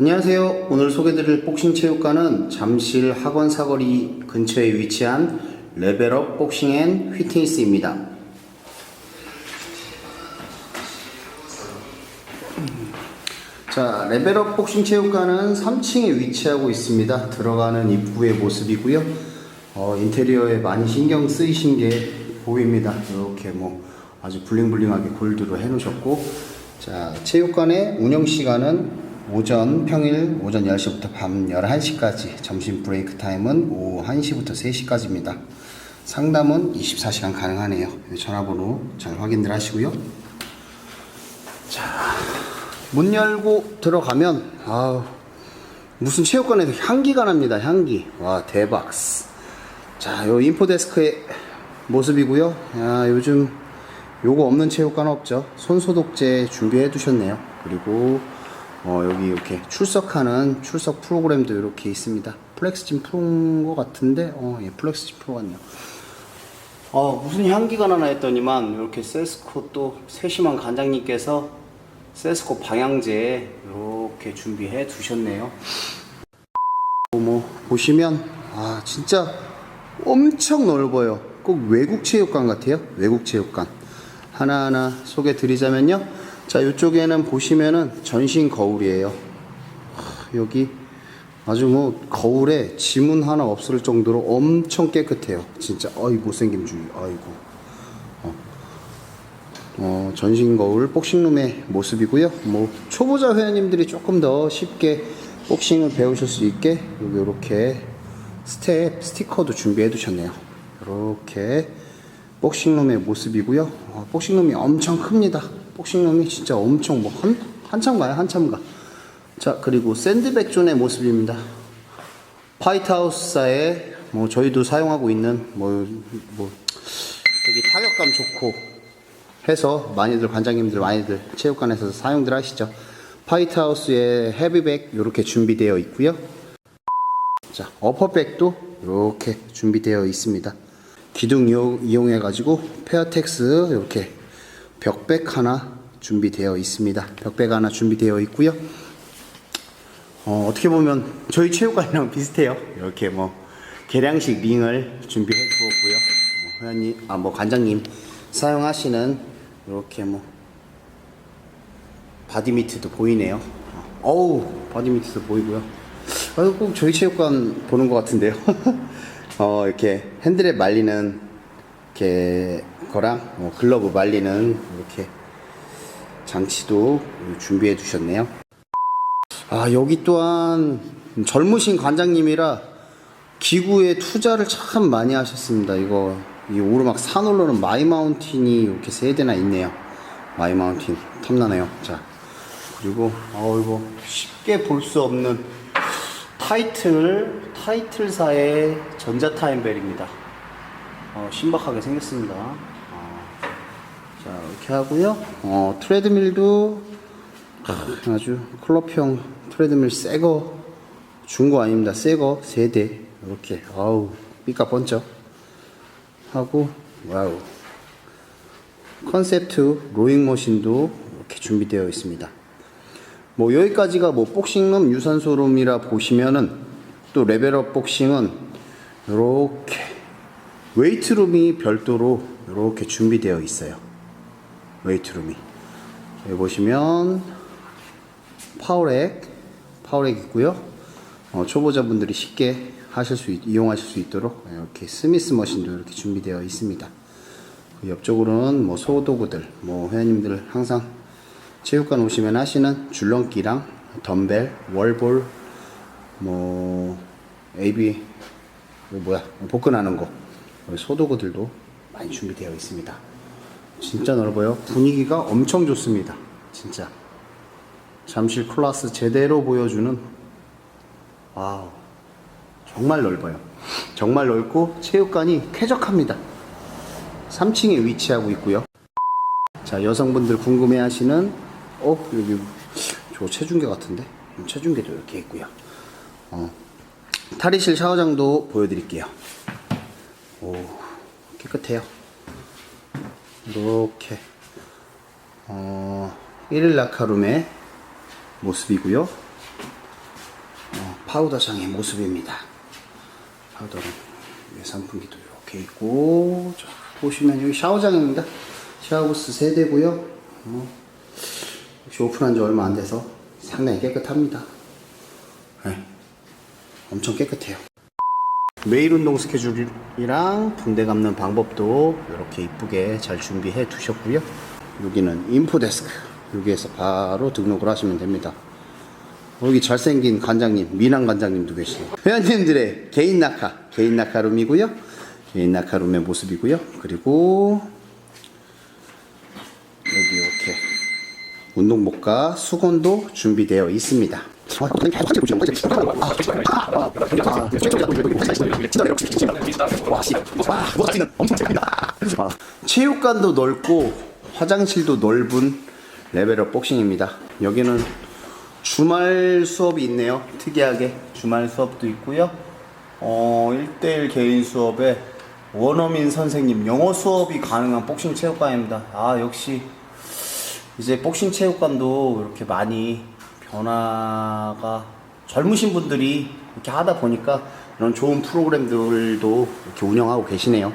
안녕하세요. 오늘 소개드릴 복싱 체육관은 잠실 학원 사거리 근처에 위치한 레벨업 복싱 앤 휘트니스입니다. 자, 레벨업 복싱 체육관은 3층에 위치하고 있습니다. 들어가는 입구의 모습이고요. 어, 인테리어에 많이 신경 쓰이신 게 보입니다. 이렇게 뭐 아주 블링블링하게 골드로 해놓으셨고, 자, 체육관의 운영 시간은 오전 평일 오전 10시부터 밤 11시까지, 점심 브레이크 타임은 오후 1시부터 3시까지입니다. 상담은 24시간 가능하네요. 전화번호 잘 확인들 하시고요. 문 열고 들어가면 아우 무슨 체육관에서 향기가 납니다 향기 와 대박 자 요 인포데스크의 모습이고요 야 요즘 요거 없는 체육관 없죠 손소독제 준비해 두셨네요 그리고 어, 여기 이렇게 출석하는 출석 프로그램도 이렇게 있습니다 플렉스진 프로인 것 같은데 어, 예, 플렉스진 프로 같네요 어, 무슨 향기가 나나 했더니만 이렇게 셀스코 또 세심한 관장님께서 셀스코 방향제 이렇게 준비해 두셨네요. 뭐 보시면 아 진짜 엄청 넓어요. 꼭 외국 체육관 같아요. 외국 체육관 하나하나 소개 드리자면요. 자 이쪽에는 보시면은 전신 거울이에요. 하, 여기 아주 뭐 거울에 지문 하나 없을 정도로 엄청 깨끗해요. 진짜 어이 못생김 주의. 아이고. 어, 전신 거울 복싱룸의 모습이고요. 뭐 초보자 회원님들이 조금 더 쉽게 복싱을 배우실 수 있게 이렇게 스텝 스티커도 준비해 두셨네요. 이렇게 복싱룸의 모습이고요. 어, 복싱룸이 엄청 큽니다. 복싱룸이 진짜 엄청 뭐 한, 한참 가요, 한참 가. 자, 그리고 샌드백 존의 모습입니다. 화이트하우스사에 뭐 저희도 사용하고 있는 뭐, 뭐 되게 타격감 좋고 해서 많이들 관장님들 많이들 체육관에서 사용들 하시죠. 화이트하우스의 헤비백 이렇게 준비되어 있고요. 자 어퍼백도 이렇게 준비되어 있습니다. 기둥 이용, 해 가지고 페어텍스 이렇게 벽백 하나 준비되어 있습니다. 벽백 하나 준비되어 있고요. 어, 떻게 보면 저희 체육관이랑 비슷해요. 이렇게 뭐 계량식 링을 준비해 두었고요. 뭐 회원님, 아 뭐 관장님 사용하시는 이렇게 뭐 바디 미트도 보이네요. 어우 바디 미트도 보이고요. 아, 꼭 저희 체육관 보는 것 같은데요. 어 이렇게 핸들에 말리는 이렇게 거랑 뭐 글러브 말리는 이렇게 장치도 준비해 두셨네요. 아 여기 또한 젊으신 관장님이라 기구에 투자를 참 많이 하셨습니다. 이거 이 오르막 산 올라오는 마이 마운틴이 이렇게 세 대나 있네요. 마이 마운틴 탐나네요. 자 그리고 어 이거 쉽게 볼 수 없는 타이틀 타이틀사의 전자 타임벨입니다. 어, 신박하게 생겼습니다. 어, 자 이렇게 하고요. 어, 트레드밀도 아주 클럽형 트레드밀 새거 중고 아닙니다. 새거 세대 이렇게 아우 삐까 번쩍 하고 와우 컨셉트 로잉 머신도 이렇게 준비되어 있습니다. 뭐 여기까지가 뭐 복싱룸 유산소룸이라 보시면은 또 레벨업 복싱은 이렇게 웨이트룸이 별도로 이렇게 준비되어 있어요. 웨이트룸이 여기 보시면 파워렉 파워렉 있고요. 어, 초보자분들이 쉽게 하실 수 있, 이용하실 수 있도록 이렇게 스미스 머신도 이렇게 준비되어 있습니다. 그 옆쪽으로는 뭐 소도구들, 뭐 회원님들 항상 체육관 오시면 하시는 줄넘기랑 덤벨, 월볼, 뭐 AB 뭐야 복근하는 거 소도구들도 많이 준비되어 있습니다. 진짜 넓어요. 분위기가 엄청 좋습니다. 진짜 잠실 클라스 제대로 보여주는 와우 정말 넓어요. 정말 넓고 체육관이 쾌적합니다. 3층에 위치하고 있고요. 자, 여성분들 궁금해 하시는, 어, 여기, 저 체중계 같은데? 체중계도 이렇게 있고요. 어, 탈의실 샤워장도 보여드릴게요. 오, 깨끗해요. 이렇게, 어, 1일 라카룸의 모습이고요. 파우더장의 모습입니다. 파우더는 외선풍기도 이렇게 있고 자, 보시면 여기 샤워장입니다. 샤워부스 세 대고요. 어, 역시 오픈한 지 얼마 안 돼서 상당히 깨끗합니다. 네, 엄청 깨끗해요. 매일 운동 스케줄이랑 붕대 감는 방법도 이렇게 이쁘게 잘 준비해 두셨고요. 여기는 인포데스크. 여기에서 바로 등록을 하시면 됩니다. 여기 잘생긴 관장님, 미남 관장님도 계시네요. 회원님들의 개인 낙하, 개인 낙하룸이고요. 개인 낙하룸의 모습이고요. 그리고 여기 이렇게 운동복과 수건도 준비되어 있습니다. 체육관도 넓고 화장실도 넓은 레벨업 복싱입니다. 여기는 주말 수업이 있네요. 특이하게 주말 수업도 있고요. 어, 1대1 개인 수업에 원어민 선생님 영어 수업이 가능한 복싱 체육관입니다. 아, 역시 이제 복싱 체육관도 이렇게 많이 변화가 젊으신 분들이 이렇게 하다 보니까 이런 좋은 프로그램들도 이렇게 운영하고 계시네요.